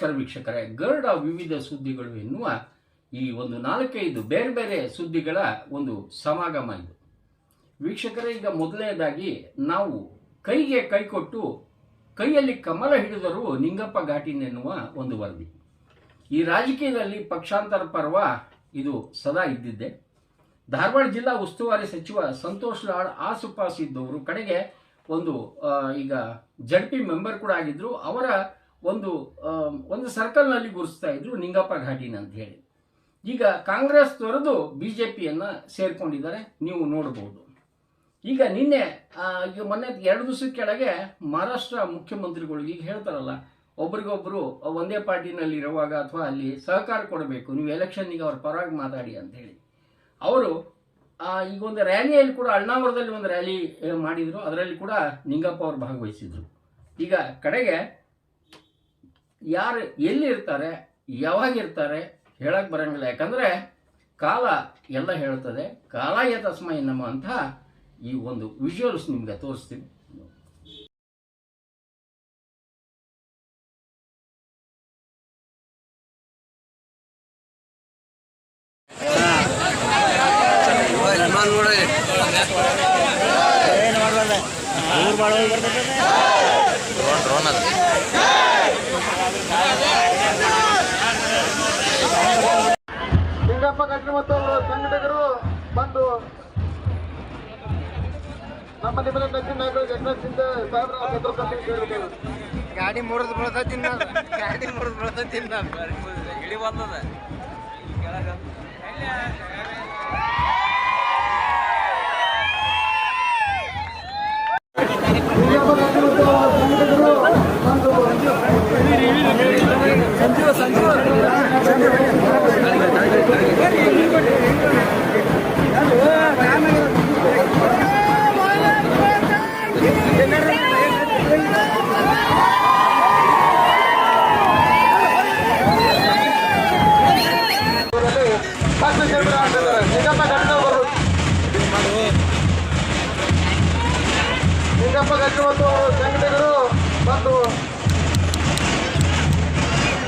ನಮಸ್ಕಾರ ವೀಕ್ಷಕರೇ. ಗರುಡ ವಿವಿಧ ಸುದ್ದಿಗಳು ಎನ್ನುವ ಈ ಒಂದು ನಾಲ್ಕೈದು ಬೇರೆ ಬೇರೆ ಸುದ್ದಿಗಳ ಒಂದು ಸಮಾಗಮ ಇದು. ವೀಕ್ಷಕರೇ, ಈಗ ಮೊದಲನೇದಾಗಿ ನಾವು ಕೈಗೆ ಕೈ ಕೊಟ್ಟು ಕೈಯಲ್ಲಿ ಕಮಲ ಹಿಡಿದರು ನಿಂಗಪ್ಪ ಘಾಟಿನ್ ಎನ್ನುವ ಒಂದು ವರದಿ. ಈ ರಾಜಕೀಯದಲ್ಲಿ ಪಕ್ಷಾಂತರ ಪರ್ವ ಇದು ಸದಾ ಇದ್ದಿದ್ದೆ. ಧಾರವಾಡ ಜಿಲ್ಲಾ ಉಸ್ತುವಾರಿ ಸಚಿವ ಸಂತೋಷ್ ಲಾಡ್ ಆಸುಪಾಸು ಇದ್ದವರು ಕಡೆಗೆ ಒಂದು ಈಗ ಜಡ್ಪಿ ಮೆಂಬರ್ ಕೂಡ ಆಗಿದ್ರು. ಅವರ ಒಂದು ಒಂದು ಸರ್ಕಲ್ನಲ್ಲಿ ಗುರುಸ್ತಾ ಇದ್ರು ನಿಂಗಪ್ಪ ಘಾಟಿನ ಅಂತ ಹೇಳಿ. ಈಗ ಕಾಂಗ್ರೆಸ್ ತೊರೆದು ಬಿ ಜೆ ಪಿಯನ್ನು ಸೇರ್ಕೊಂಡಿದ್ದಾರೆ, ನೀವು ನೋಡಬಹುದು ಈಗ ನಿನ್ನೆ ಈಗ ಮೊನ್ನೆ ಎರಡು ದಿವಸದ ಕೆಳಗೆ ಮಹಾರಾಷ್ಟ್ರ ಮುಖ್ಯಮಂತ್ರಿಗಳು ಈಗ ಹೇಳ್ತಾರಲ್ಲ, ಒಬ್ರಿಗೊಬ್ರು ಒಂದೇ ಪಾರ್ಟಿನಲ್ಲಿ ಇರುವಾಗ ಅಥವಾ ಅಲ್ಲಿ ಸಹಕಾರ ಕೊಡಬೇಕು, ನೀವು ಎಲೆಕ್ಷನ್ನಿಗೆ ಅವ್ರ ಪರವಾಗಿ ಮಾತಾಡಿ ಅಂತ ಹೇಳಿ. ಅವರು ಈಗ ಒಂದು ರ್ಯಾಲಿಯಲ್ಲಿ ಕೂಡ ಅಣ್ಣಾವರದಲ್ಲಿ ಒಂದು ರ್ಯಾಲಿ ಮಾಡಿದ್ರು, ಅದರಲ್ಲಿ ಕೂಡ ನಿಂಗಪ್ಪ ಅವರು ಭಾಗವಹಿಸಿದ್ರು. ಈಗ ಕಡೆಗೆ ಯಾರು ಎಲ್ಲಿ ಇರ್ತಾರೆ ಯಾವಾಗ ಇರ್ತಾರೆ ಹೇಳಕ್ ಬರಂಗಿಲ್ಲ. ಯಾಕಂದ್ರೆ ಕಾಲ ಎಲ್ಲ ಹೇಳ್ತದೆ ಕಾಲ ತಸ್ಮೈ ನಮ್ಮ ಅಂತ ಈ ಒಂದು ವಿಜುವಲ್ಸ್ ನಿಮ್ಗೆ ತೋರಿಸ್ತೀನಿ. ಲಿಂಗಪ್ಪ ಘಟನೆ ಮತ್ತು ಸಂಘಟಕರು ಬಂದು ನಮ್ಮ ನಿಮ್ಮನೆ ದಕ್ಷಿಣ ನಾಯಕರು ಜಗನ್ನಾಥ್ ಸಿಂಗ್ ಸಾಹೇಬ್ರ ನೇತೃತ್ವದಲ್ಲಿ ಕೇಳಿದ್ದೇವೆ ಗಾಡಿ ಮುರಿದು ಬೀಳ್ತೈತಿ ತಿನ್ನ ಗಾಡಿ ಮುರಿದು ಬಳಸ ತಿನ್ನ ಇಳಿ ಬಂದದ.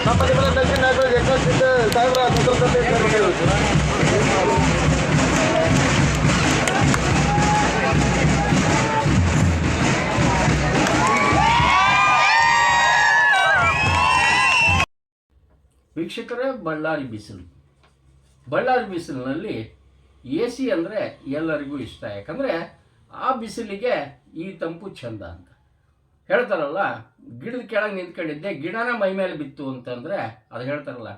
ನಮ್ಮ ವೀಕ್ಷಕರೇ, ಬಳ್ಳಾರಿ ಬಿಸಿಲು. ಬಳ್ಳಾರಿ ಬಿಸಿಲಿನಲ್ಲಿ ಎ ಸಿ ಅಂದರೆ ಎಲ್ಲರಿಗೂ ಇಷ್ಟ. ಯಾಕಂದರೆ ಆ ಬಿಸಿಲಿಗೆ ಈ ತಂಪು ಚಂದ ಅಂತ. ಹೇಳ್ತಾರಲ್ಲ, ಗಿಡದ ಕೆಳಗೆ ನಿಂತ್ಕೊಂಡಿದ್ದೆ, ಗಿಡನ ಮೈ ಮೇಲೆ ಬಿತ್ತು ಅಂತಂದರೆ ಅದು ಹೇಳ್ತಾರಲ್ಲ,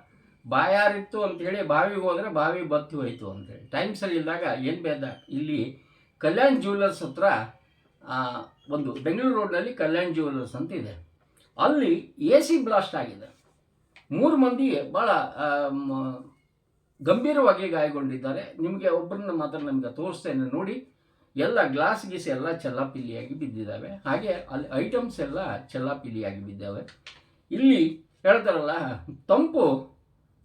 ಬಾಯಾರಿತ್ತು ಅಂತೇಳಿ ಬಾವಿಗೆ ಹೋದರೆ ಬಾವಿ ಬತ್ತು ಹೋಯ್ತು ಅಂತೇಳಿ. ಟೈಮ್ ಸರಿ ಇದ್ದಾಗ ಏನು ಬೇದ ಇಲ್ಲಿ ಕಲ್ಯಾಣ್ ಜ್ಯುವೆಲರ್ಸ್ ಹತ್ರ ಒಂದು ಬೆಂಗಳೂರು ರೋಡ್ನಲ್ಲಿ ಕಲ್ಯಾಣ್ ಜ್ಯುವೆಲರ್ಸ್ ಅಂತ ಇದೆ. ಅಲ್ಲಿ ಎ ಸಿ ಬ್ಲಾಸ್ಟ್ ಆಗಿದೆ. ಮೂರು ಮಂದಿ ಭಾಳ ಗಂಭೀರವಾಗಿ ಗಾಯಗೊಂಡಿದ್ದಾರೆ. ನಿಮಗೆ ಒಬ್ಬರನ್ನ ಮಾತ್ರ ನಮಗೆ ತೋರಿಸ್ತೇನೆ, ನೋಡಿ. ಎಲ್ಲ ಗ್ಲಾಸ್ ಗೀಸ್ ಎಲ್ಲ ಚೆಲ್ಲಾಪಿಲ್ಲಿಯಾಗಿ ಬಿದ್ದಿದ್ದಾವೆ. ಹಾಗೆ ಅಲ್ಲಿ ಐಟಮ್ಸ್ ಎಲ್ಲ ಚೆಲ್ಲಾಪಿಲ್ಲಿಯಾಗಿ ಬಿದ್ದಾವೆ. ಇಲ್ಲಿ ಹೇಳ್ತಾರಲ್ಲ, ತಂಪು,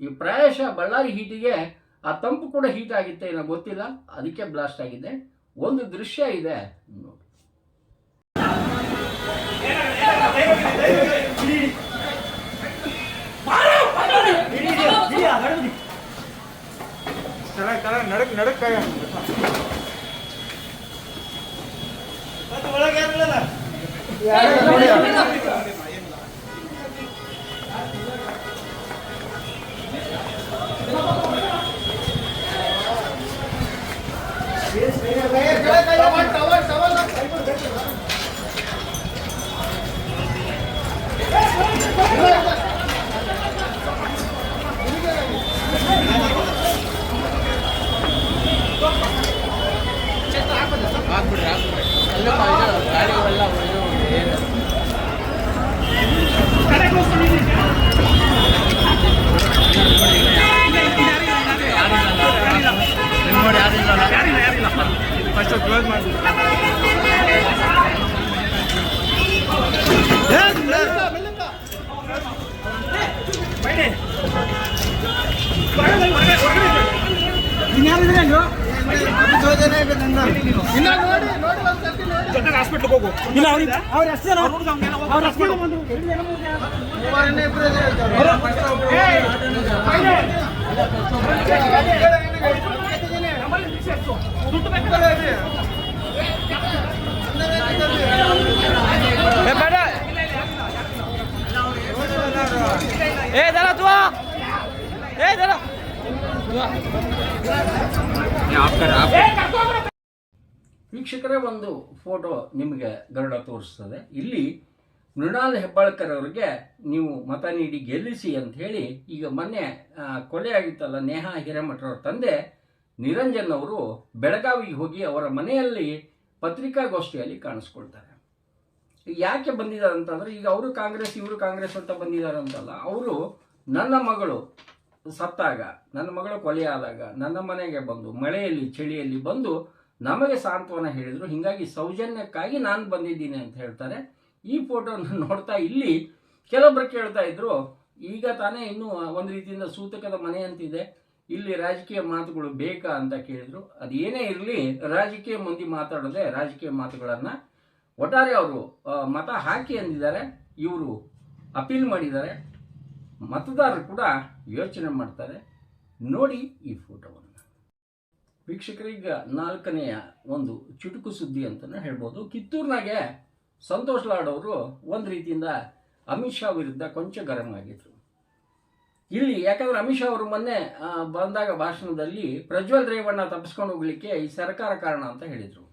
ಈ ಪ್ರಾಯಶಃ ಬಳ್ಳಾರಿ ಹೀಟಿಗೆ ಆ ತಂಪು ಕೂಡ ಹೀಟ್ ಆಗಿತ್ತೆ ಏನೋ ಗೊತ್ತಿಲ್ಲ. ಅದಕ್ಕೆ ಬ್ಲಾಸ್ಟ್ ಆಗಿದೆ. ಒಂದು ದೃಶ್ಯ ಇದೆ. ನೋಡಿ. ನಡಕ್ ನಡಕ್ ಯಾರು ನೋಡಿ ಹಾಸ್ಪಿಟ್ಲಿಗೆ ಹೋಗು ಅವ್ರ ಹೆಸರು ಏ ದರ ಏ, ದರ. ವೀಕ್ಷಕರೇ, ಒಂದು ಫೋಟೋ ನಿಮಗೆ ಗರುಡ ತೋರಿಸ್ತದೆ. ಇಲ್ಲಿ ಮೃಣಾಲ್ ಹೆಬ್ಬಾಳ್ಕರ್ ಅವರಿಗೆ ನೀವು ಮತ ನೀಡಿ ಗೆಲ್ಲಿಸಿ ಅಂತ ಹೇಳಿ ಈಗ ಮೊನ್ನೆ ಕೊಲೆ ಆಗಿತ್ತಲ್ಲ, ನೇಹಾ ಹಿರೇಮಠರವ್ರ ತಂದೆ ನಿರಂಜನ್ ಅವರು ಬೆಳಗಾವಿಗೆ ಹೋಗಿ ಅವರ ಮನೆಯಲ್ಲಿ ಪತ್ರಿಕಾಗೋಷ್ಠಿಯಲ್ಲಿ ಕಾಣಿಸ್ಕೊಳ್ತಾರೆ. ಯಾಕೆ ಬಂದಿದ್ದಾರೆ ಅಂತಂದ್ರೆ ಈಗ ಅವರು ಕಾಂಗ್ರೆಸ್, ಇವರು ಕಾಂಗ್ರೆಸ್ ಅಂತ ಬಂದಿದ್ದಾರೆ ಅಂತಲ್ಲ ಅವರು ನನ್ನ ಮಗಳು ಸತ್ತಾಗ, ನನ್ನ ಮಗಳು ಆದಾಗ ನನ್ನ ಮನೆಗೆ ಬಂದು, ಮಳೆಯಲ್ಲಿ, ಚಳಿಯಲ್ಲಿ ಬಂದು ನಮಗೆ ಸಾಂತ್ವನ ಹೇಳಿದರು. ಹೀಗಾಗಿ ಸೌಜನ್ಯಕ್ಕಾಗಿ ನಾನು ಬಂದಿದ್ದೀನಿ ಅಂತ ಹೇಳ್ತಾರೆ. ಈ ಫೋಟೋನ ನೋಡ್ತಾ ಇಲ್ಲಿ ಕೆಲವೊಬ್ರು ಕೇಳ್ತಾ ಇದ್ರು, ಈಗ ತಾನೇ ಇನ್ನೂ ಒಂದು ರೀತಿಯಿಂದ ಸೂತಕದ ಮನೆ ಅಂತಿದೆ. ಇಲ್ಲಿ ರಾಜಕೀಯ ಮಾತುಗಳು ಬೇಕಾ ಅಂತ ಕೇಳಿದ್ರು. ಅದು ಏನೇ ಇರಲಿ, ರಾಜಕೀಯ ಮಂದಿ ಮಾತಾಡದೆ ರಾಜಕೀಯ ಮಾತುಗಳನ್ನು ಒಟ್ಟಾರೆ ಅವರು ಮತ ಹಾಕಿ ಅಂದಿದ್ದಾರೆ, ಇವರು ಅಪೀಲ್ ಮಾಡಿದ್ದಾರೆ. ಮತದಾರರು ಕೂಡ ಯೋಚನೆ ಮಾಡ್ತಾರೆ. ನೋಡಿ ಈ ಫೋಟೋವನ್ನು. ವೀಕ್ಷಕರೀಗ ನಾಲ್ಕನೆಯ ಒಂದು ಚುಟುಕು ಸುದ್ದಿ ಅಂತಲೇ ಹೇಳ್ಬೋದು. ಕಿತ್ತೂರಿನಾಗೆ ಸಂತೋಷ್ ಲಾಡ್ ಅವರು ಒಂದು ರೀತಿಯಿಂದ ಅಮಿತ್ ಶಾ ವಿರುದ್ಧ ಕೊಂಚ ಗರಂ ಆಗಿದ್ರು. ಇಲ್ಲಿ ಯಾಕಂದ್ರೆ ಅಮಿತ್ ಶಾ ಅವರು ಮೊನ್ನೆ ಬಂದಾಗ ಭಾಷಣದಲ್ಲಿ ಪ್ರಜ್ವಲ್ ರೇವಣ್ಣ ತಪ್ಪಿಸ್ಕೊಂಡು ಹೋಗ್ಲಿಕ್ಕೆ ಈ ಸರ್ಕಾರ ಕಾರಣ ಅಂತ ಹೇಳಿದರು.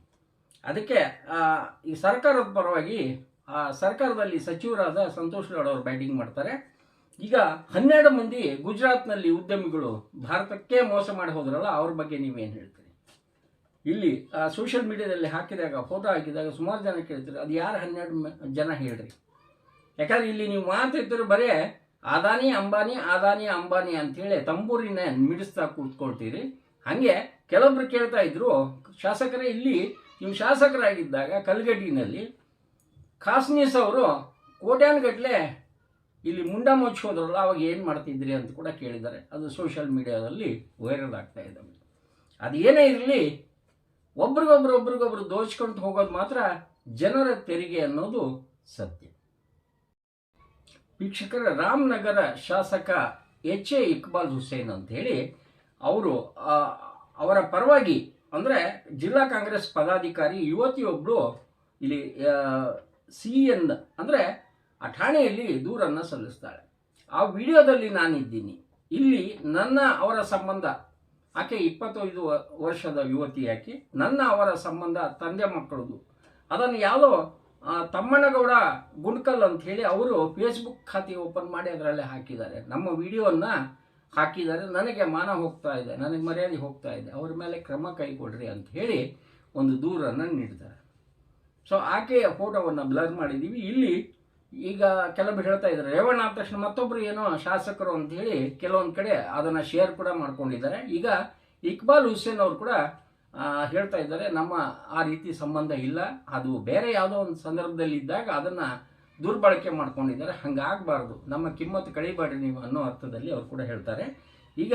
ಅದಕ್ಕೆ ಈ ಸರ್ಕಾರದ ಪರವಾಗಿ, ಆ, ಸರ್ಕಾರದಲ್ಲಿ ಸಚಿವರಾದ ಸಂತೋಷ್ ಲಾಡ್ ಅವರು ಬ್ಯಾಟಿಂಗ್ ಮಾಡ್ತಾರೆ. ಈಗ ಹನ್ನೆರಡು ಮಂದಿ ಗುಜರಾತ್ನಲ್ಲಿ ಉದ್ಯಮಿಗಳು ಭಾರತಕ್ಕೆ ಮೋಸ ಮಾಡಿ ಹೋದ್ರಲ್ಲ, ಅವ್ರ ಬಗ್ಗೆ ನೀವೇನು ಹೇಳ್ತೀರಿ? ಇಲ್ಲಿ ಸೋಷಿಯಲ್ ಮೀಡಿಯಾದಲ್ಲಿ ಹಾಕಿದಾಗ ಫೋಟೋ ಹಾಕಿದಾಗ ಸುಮಾರು ಜನ ಕೇಳ್ತೀರಿ ಅದು ಯಾರು ಹನ್ನೆರಡು ಜನ ಹೇಳ್ರಿ? ಯಾಕಂದ್ರೆ ಇಲ್ಲಿ ನೀವು ಮಾತಿದ್ರೆ ಬರೇ ಅದಾನಿ ಅಂಬಾನಿ ಅದಾನಿ ಅಂಬಾನಿ ಅಂತೇಳಿ ತಂಬೂರಿನ ಮಿಡಿಸ್ತಾ ಕೂತ್ಕೊಳ್ತೀರಿ. ಹಾಗೆ ಕೆಲವೊಬ್ರು ಕೇಳ್ತಾ ಇದ್ರು, ಶಾಸಕರೇ ಇಲ್ಲಿ ನೀವು ಶಾಸಕರಾಗಿದ್ದಾಗ ಕಲ್ಗಡ್ಡಿನಲ್ಲಿ ಖಾಸ್ನೀಸ್ ಅವರು ಕೋಟ್ಯಾನ್ಗಟ್ಲೆ ಇಲ್ಲಿ ಮುಂಡ ಮುಚ್ಚಿ ಹೋದ್ರಲ್ಲ ಅವಾಗ ಏನು ಮಾಡ್ತಿದ್ರಿ ಅಂತ ಕೂಡ ಕೇಳಿದ್ದಾರೆ. ಅದು ಸೋಷಿಯಲ್ ಮೀಡಿಯಾದಲ್ಲಿ ವೈರಲ್ ಆಗ್ತಾ ಇದ್ದಾವೆ ಅದು ಏನೇ ಇರಲಿ, ಒಬ್ರಿಗೊಬ್ರು ಒಬ್ರಿಗೊಬ್ರು ದೋಚ್ಕೊಂಡು ಹೋಗೋದು ಮಾತ್ರ ಜನರ ತೆರಿಗೆ ಅನ್ನೋದು ಸತ್ಯ. ವೀಕ್ಷಕರ, ರಾಮನಗರ ಶಾಸಕ ಎಚ್ ಎ ಇಕ್ಬಾಲ್ ಹುಸೇನ್ ಅಂತ ಹೇಳಿ ಅವರು ಅವರ ಪರವಾಗಿ ಅಂದರೆ ಜಿಲ್ಲಾ ಕಾಂಗ್ರೆಸ್ ಪದಾಧಿಕಾರಿ ಯುವತಿಯೊಬ್ಬರು ಇಲ್ಲಿ ಸಿ ಎನ್ ಅಂದರೆ ಆ ಠಾಣೆಯಲ್ಲಿ ದೂರನ್ನು ಸಲ್ಲಿಸ್ತಾಳೆ. ಆ ವಿಡಿಯೋದಲ್ಲಿ ನಾನಿದ್ದೀನಿ. ಇಲ್ಲಿ ನನ್ನ ಅವರ ಸಂಬಂಧ, ಆಕೆ ಇಪ್ಪತ್ತೈದು ವರ್ಷದ ಯುವತಿ ಆಕೆ, ನನ್ನ ಅವರ ಸಂಬಂಧ, ತಂದೆ ಮಕ್ಕಳದು. ಅದನ್ನು ಯಾವುದೋ ತಮ್ಮಣ್ಣಗೌಡ ಗುಂಡ್ಕಲ್ ಅಂತ ಹೇಳಿ ಅವರು ಫೇಸ್ಬುಕ್ ಖಾತೆ ಓಪನ್ ಮಾಡಿ ಅದರಲ್ಲೇ ಹಾಕಿದ್ದಾರೆ. ನಮ್ಮ ವಿಡಿಯೋನ ಹಾಕಿದ್ದಾರೆ. ನನಗೆ ಮಾನ ಹೋಗ್ತಾ ಇದೆ. ನನಗೆ ಮರ್ಯಾದೆ ಹೋಗ್ತಾ ಇದೆ. ಅವ್ರ ಮೇಲೆ ಕ್ರಮ ಕೈಗೊಳ್ಳ್ರಿ ಅಂತ ಹೇಳಿ ಒಂದು ದೂರನ್ನು ನೀಡಿದ್ದಾರೆ. ಸೊ ಆಕೆಯ ಫೋಟೋವನ್ನು ಬ್ಲರ್ ಮಾಡಿದ್ದೀವಿ ಇಲ್ಲಿ ಈಗ ಕೆಲವರು ಹೇಳ್ತಾ ಇದ್ದಾರೆ, ರೇವಣ್ಣ ಆದ ತಕ್ಷಣ ಮತ್ತೊಬ್ಬರು ಏನೋ ಶಾಸಕರು ಅಂತ ಹೇಳಿ ಕೆಲವೊಂದು ಕಡೆ ಅದನ್ನು ಶೇರ್ ಕೂಡ ಮಾಡ್ಕೊಂಡಿದ್ದಾರೆ. ಈಗ ಇಕ್ಬಾಲ್ ಹುಸೇನ್ ಅವರು ಕೂಡ ಹೇಳ್ತಾ ಇದ್ದಾರೆ, ನಮ್ಮ ಆ ರೀತಿ ಸಂಬಂಧ ಇಲ್ಲ. ಅದು ಬೇರೆ ಯಾವುದೋ ಒಂದು ಸಂದರ್ಭದಲ್ಲಿ ಇದ್ದಾಗ ಅದನ್ನು ದುರ್ಬಳಕೆ ಮಾಡ್ಕೊಂಡಿದ್ದಾರೆ. ಹಂಗಾಗಬಾರ್ದು. ನಮ್ಮ ಕಿಮ್ಮತ್ತು ಕಳಿಬೇಡ್ರಿ ನೀವು ಅನ್ನೋ ಅರ್ಥದಲ್ಲಿ ಅವರು ಕೂಡ ಹೇಳ್ತಾರೆ. ಈಗ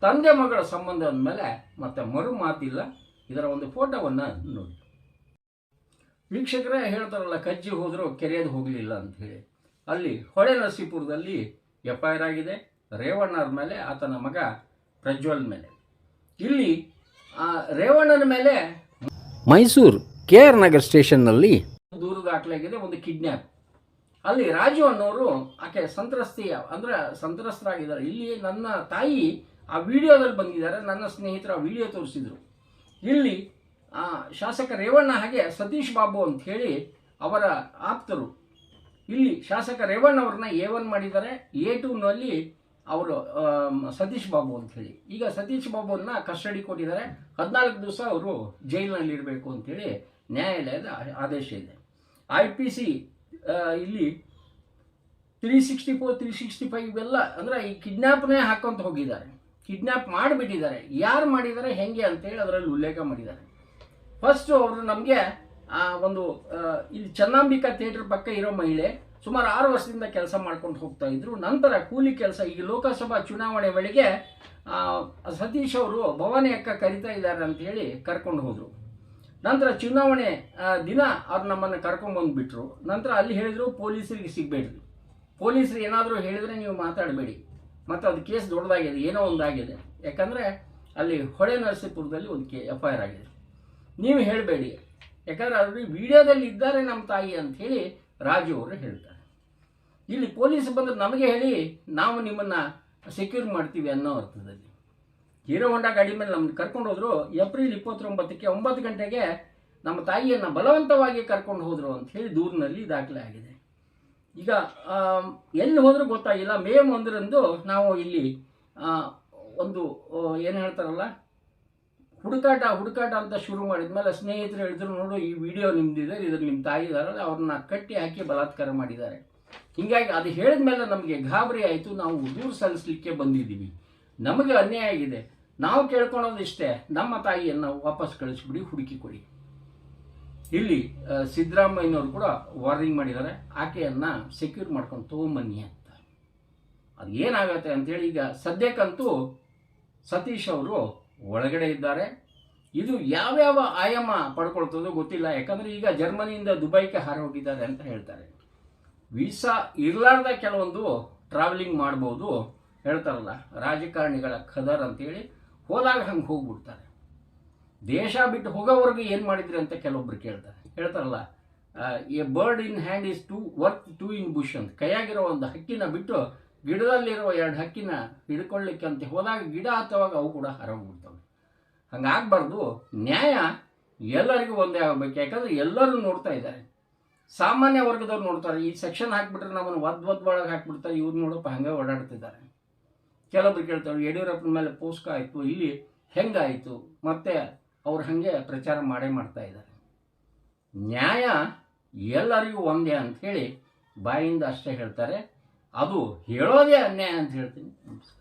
ತಂದೆ ಮಗಳ ಸಂಬಂಧ ಅಂದಮೇಲೆ ಮತ್ತೆ ಮರು ಮಾತಿಲ್ಲ. ಇದರ ಒಂದು ಫೋಟೋವನ್ನು ನೋಡಿ. ವೀಕ್ಷಕರೇ ಹೇಳ್ತಾರಲ್ಲ, ಕಜ್ಜಿ ಹೋದರೂ ಕೆರೆಯದು ಹೋಗಲಿಲ್ಲ ಅಂತ ಹೇಳಿ. ಅಲ್ಲಿ ಹೊಳೆ ನರಸೀಪುರದಲ್ಲಿ ಎಫ್ ಆರ್ ಆಗಿದೆ. ರೇವಣ್ಣರ ಮೇಲೆ, ಆತನ ಮಗ ಪ್ರಜ್ವಲ್ ಮೇಲೆ. ಇಲ್ಲಿ ರೇವಣ್ಣನ ಮೇಲೆ ಮೈಸೂರು ಕೆ ಆರ್ ನಗರ್ ಸ್ಟೇಷನ್ನಲ್ಲಿ ದೂರು ದಾಖಲಾಗಿದೆ ಒಂದು ಕಿಡ್ನ್ಯಾಪ್. ಅಲ್ಲಿ ರಾಜು ಅನ್ನೋರು ಆಕೆ ಸಂತ್ರಸ್ತಿ ಅಂದ್ರೆ ಸಂತ್ರಸ್ತರಾಗಿದ್ದಾರೆ. ಇಲ್ಲಿ ನನ್ನ ತಾಯಿ ಆ ವಿಡಿಯೋದಲ್ಲಿ ಬಂದಿದ್ದಾರೆ ನನ್ನ ಸ್ನೇಹಿತರು ಆ ವಿಡಿಯೋ ತೋರಿಸಿದ್ರು. ಇಲ್ಲಿ ಆ, ಶಾಸಕ ರೇವಣ್ಣ ಹಾಗೆ ಸತೀಶ್ ಬಾಬು ಅಂತ ಹೇಳಿ ಅವರ ಆಪ್ತರು. ಇಲ್ಲಿ ಶಾಸಕ ರೇವಣ್ಣ ಅವ್ರನ್ನ ಎ ಒನ್ ಮಾಡಿದ್ದಾರೆ. ಎ ಟೂನಲ್ಲಿ ಅವರು ಸತೀಶ್ ಬಾಬು ಹೇಳಿ ಈಗ ಸತೀಶ್ ಬಾಬುವನ್ನ ಕಸ್ಟಡಿ ಕೊಟ್ಟಿದ್ದಾರೆ. ಹದಿನಾಲ್ಕು ದಿವಸ ಅವರು ಜೈಲಿನಲ್ಲಿ ಇರಬೇಕು ಅಂತೇಳಿ ನ್ಯಾಯಾಲಯದ ಆದೇಶ ಇದೆ. ಐ ಪಿ ಸಿ ಇಲ್ಲಿ three sixty four three sixty five ಎಲ್ಲ ಅಂದರೆ ಈ ಕಿಡ್ನ್ಯಾಪ್ನೇ ಹಾಕೊಂತ ಹೋಗಿದ್ದಾರೆ. ಕಿಡ್ನ್ಯಾಪ್ ಮಾಡಿಬಿಟ್ಟಿದ್ದಾರೆ. ಯಾರು ಮಾಡಿದ್ದಾರೆ, ಹೆಂಗೆ ಅಂತೇಳಿ ಅದರಲ್ಲಿ ಉಲ್ಲೇಖ ಮಾಡಿದ್ದಾರೆ. ಫಸ್ಟು ಅವರು ನಮಗೆ ಒಂದು ಇಲ್ಲಿ ಚನ್ನಾಂಬಿಕಾ ಥಿಯೇಟರ್ ಪಕ್ಕ ಇರೋ ಮಹಿಳೆ ಸುಮಾರು ಆರು ವರ್ಷದಿಂದ ಕೆಲಸ ಮಾಡ್ಕೊಂಡು ಹೋಗ್ತಾ ಇದ್ರು. ನಂತರ ಕೂಲಿ ಕೆಲಸ, ಈ ಲೋಕಸಭಾ ಚುನಾವಣೆ ವೇಳೆಗೆ ಸತೀಶ್ ಅವರು ಭವಾನಿ ಅಕ್ಕ ಕರಿತಾ ಇದ್ದಾರೆ ಅಂತ ಹೇಳಿ ಕರ್ಕೊಂಡು ಹೋದರು. ನಂತರ ಚುನಾವಣೆ ದಿನ ಅವ್ರು ನಮ್ಮನ್ನು ಕರ್ಕೊಂಡ್ಬಂದುಬಿಟ್ರು ನಂತರ ಅಲ್ಲಿ ಹೇಳಿದ್ರು ಪೊಲೀಸರಿಗೆ ಸಿಗಬೇಡ್ರಿ. ಪೊಲೀಸರು ಏನಾದರೂ ಹೇಳಿದರೆ ನೀವು ಮಾತಾಡಬೇಡಿ. ಮತ್ತು ಅದು ಕೇಸ್ ದೊಡ್ಡದಾಗಿದೆ, ಏನೋ ಒಂದಾಗಿದೆ. ಯಾಕಂದರೆ ಅಲ್ಲಿ ಹೊಳೆ ನರಸೀಪುರದಲ್ಲಿ ಒಂದು ಕೆ ಎಫ್ ಐ ಆರ್ ಆಗಿದೆ. ನೀವು ಹೇಳಬೇಡಿ. ಯಾಕಂದರೆ ಅಲ್ಲಿ ವಿಡಿಯೋದಲ್ಲಿ ಇದ್ದಾರೆ ನಮ್ಮ ತಾಯಿ ಅಂತ ಹೇಳಿ ರಾಜು ಅವರು ಹೇಳ್ತಾರೆ. ಇಲ್ಲಿ ಪೊಲೀಸ್ ಬಂದ್ರೆ ನಮಗೆ ಹೇಳಿ ನಾವು ನಿಮ್ಮನ್ನು ಸೆಕ್ಯೂರ್ ಮಾಡ್ತೀವಿ ಅನ್ನೋ ಅರ್ಥದಲ್ಲಿ. ಹೀರೋ ಹೊಂಡಾ ಗಾಡಿ ಮೇಲೆ ನಮ್ಮನ್ನು ಕರ್ಕೊಂಡು ಹೋದ್ರು, ಏಪ್ರಿಲ್ ಇಪ್ಪತ್ತೊಂಬತ್ತಕ್ಕೆ ಒಂಬತ್ತು ಗಂಟೆಗೆ ನಮ್ಮ ತಾಯಿಯನ್ನು ಬಲವಂತವಾಗಿ ಕರ್ಕೊಂಡು ಹೋದರು ಅಂತ ಹೇಳಿ ದೂರಿನಲ್ಲಿ ದಾಖಲೆ ಆಗಿದೆ. ಈಗ ಎಲ್ಲಿ ಹೋದರೂ ಗೊತ್ತಾಗಿಲ್ಲ, ಮೇ ಒಂದರಂದು ನಾವು ಇಲ್ಲಿ ಒಂದು ಏನು ಹೇಳ್ತಾರಲ್ಲ, ಹುಡುಕಾಟ ಹುಡುಕಾಟ ಅಂತ ಶುರು ಮಾಡಿದ್ಮೇಲೆ ಸ್ನೇಹಿತರು ಹೇಳಿದ್ರು, ನೋಡು ಈ ವಿಡಿಯೋ ನಿಮ್ದಿದೆ ಇದ್ರ ನಿಮ್ಮ ತಾಯಿ ಇದಾರಲ್ಲ ಅವ್ರನ್ನ ಕಟ್ಟಿ ಹಾಕಿ ಬಲಾತ್ಕಾರ ಮಾಡಿದ್ದಾರೆ. ಹೀಗಾಗಿ ಅದು ಹೇಳಿದ ಮೇಲೆ ನಮಗೆ ಗಾಬರಿ ಆಯಿತು, ನಾವು ದೂರು ಸಲ್ಲಿಸಲಿಕ್ಕೆ ಬಂದಿದ್ದೀವಿ. ನಮಗೆ ಅನ್ಯಾಯ ಆಗಿದೆ. ನಾವು ಕೇಳ್ಕೊಳೋದಿಷ್ಟೇ ನಮ್ಮ ತಾಯಿಯನ್ನು ವಾಪಸ್ ಕಳಿಸ್ಬಿಡಿ, ಹುಡುಕಿ ಕೊಡಿ. ಇಲ್ಲಿ ಸಿದ್ದರಾಮಯ್ಯನವರು ಕೂಡ ವಾರ್ನಿಂಗ್ ಮಾಡಿದ್ದಾರೆ. ಆಕೆಯನ್ನು ಸೆಕ್ಯೂರ್ ಮಾಡ್ಕೊಂಡು ತೊಗೊಂಬನ್ನಿ ಅಂತ. ಅದು ಏನಾಗುತ್ತೆ ಅಂತೇಳಿ ಈಗ ಸದ್ಯಕ್ಕಂತೂ ಸತೀಶ್ ಅವರು ಒಳಗಡೆ ಇದ್ದಾರೆ. ಇದು ಯಾವ್ಯಾವ ಆಯಾಮ ಪಡ್ಕೊಳ್ತದೋ ಗೊತ್ತಿಲ್ಲ. ಯಾಕಂದರೆ ಈಗ ಜರ್ಮನಿಯಿಂದ ದುಬೈಗೆ ಹಾರೋಗಿದ್ದಾರೆ ಅಂತ ಹೇಳ್ತಾರೆ. ವೀಸಾ ಇರಲಾರ್ದ ಕೆಲವೊಂದು ಟ್ರಾವೆಲಿಂಗ್ ಮಾಡ್ಬೋದು ಹೇಳ್ತಾರಲ್ಲ, ರಾಜಕಾರಣಿಗಳ ಖದರ್ ಅಂತೇಳಿ, ಹೋದಾಗ ಹಂಗೆ ಹೋಗ್ಬಿಡ್ತಾರೆ. ದೇಶ ಬಿಟ್ಟು ಹೋಗೋವರೆಗೂ ಏನು ಮಾಡಿದ್ರಿ ಅಂತ ಕೆಲವೊಬ್ರು ಕೇಳ್ತಾರೆ. ಹೇಳ್ತಾರಲ್ಲ a bird in hand is two worth two in bush ಅಂತ. ಕೈಯಾಗಿರೋ ಒಂದು ಹಕ್ಕಿನ ಬಿಟ್ಟು ಗಿಡದಲ್ಲಿರುವ ಎರಡು ಹಕ್ಕಿನ ಹಿಡ್ಕೊಳ್ಳಿಕ್ಕೆ ಅಂತ ಹೋದಾಗ ಗಿಡ ಹತ್ತುವಾಗ ಅವು ಕೂಡ ಹರಗೋಗ್ಬಿಡ್ತವೆ ಹಂಗಾಗಬಾರ್ದು. ನ್ಯಾಯ ಎಲ್ಲರಿಗೂ ಒಂದೇ ಆಗಬೇಕು. ಯಾಕಂದ್ರೆ ಎಲ್ಲರೂ ನೋಡ್ತಾ ಇದ್ದಾರೆ. ಸಾಮಾನ್ಯ ವರ್ಗದವ್ರು ನೋಡ್ತಾರೆ, ಈ ಸೆಕ್ಷನ್ ಹಾಕ್ಬಿಟ್ರೆ ನಮ್ಮನ್ನು ಒದ್ ಒದ್ ಒಳಗೆ ಹಾಕ್ಬಿಡ್ತಾರೆ, ಇವ್ರು ನೋಡಪ್ಪ ಹಂಗೆ ಓಡಾಡ್ತಿದ್ದಾರೆ. ಕೆಲವೊಬ್ರು ಕೇಳ್ತಾರೆ, ಯಡಿಯೂರಪ್ಪನ ಮೇಲೆ ಪೋಸ್ಕ ಆಯಿತು, ಇಲ್ಲಿ ಹೆಂಗಾಯಿತು ಮತ್ತೆ ಅವ್ರು ಹಾಗೆ ಪ್ರಚಾರ ಮಾಡೇ ಮಾಡ್ತಾ ಇದ್ದಾರೆ. ನ್ಯಾಯ ಎಲ್ಲರಿಗೂ ಒಂದೇ ಅಂತ ಹೇಳಿ ಬಾಯಿಂದ ಅಷ್ಟೇ ಹೇಳ್ತಾರೆ. ಅದು ಹೇಳೋದೇ ಅನ್ಯಾಯ ಅಂತ ಹೇಳ್ತೀನಿ. ನಮಸ್ಕಾರ.